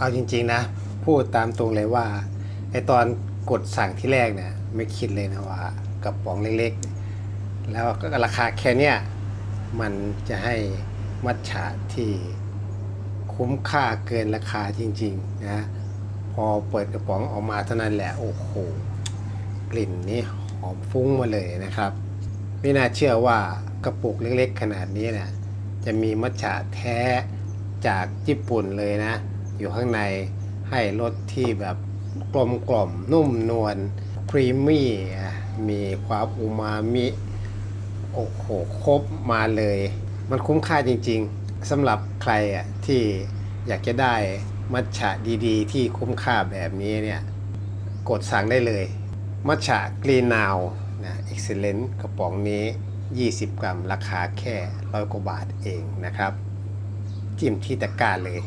เอาจริง ๆ นะ พูดตามตรงเลยว่าไอตอนกดสั่งที่แรกเนี่ยไม่คิดเลยนะว่ากระป๋องเล็กๆ แล้วก็ราคาแค่เนี้ยมันจะให้มัทฉะที่คุ้มค่าเกินราคาจริง ๆ นะ พอเปิดกระป๋องออกมาเท่านั้นแหละ โอ้โห กลิ่นนี่หอมฟุ้งมาเลยนะครับ ไม่น่าเชื่อว่ากระปุกเล็กๆ ขนาดนี้เนี่ยจะมีมัทฉะแท้จากญี่ปุ่นเลยนะ อยู่ข้างในให้รสที่แบบกลมกล่อมนุ่มนวลครีมมี่มีความอูมามิโอ้โหครบมาเลย มันคุ้มค่าจริงๆสำหรับใครอะที่อยากจะได้มัทฉะดีๆ ที่คุ้มค่าแบบนี้เนี่ยกดสั่งได้เลย มัทฉะกรีนาวนะเอ็กเซเลนต์กระป๋องนี้ 20 กรัมราคาแค่ร้อยกว่าบาทเองนะครับ จิ้มที่ตะกร้าเลย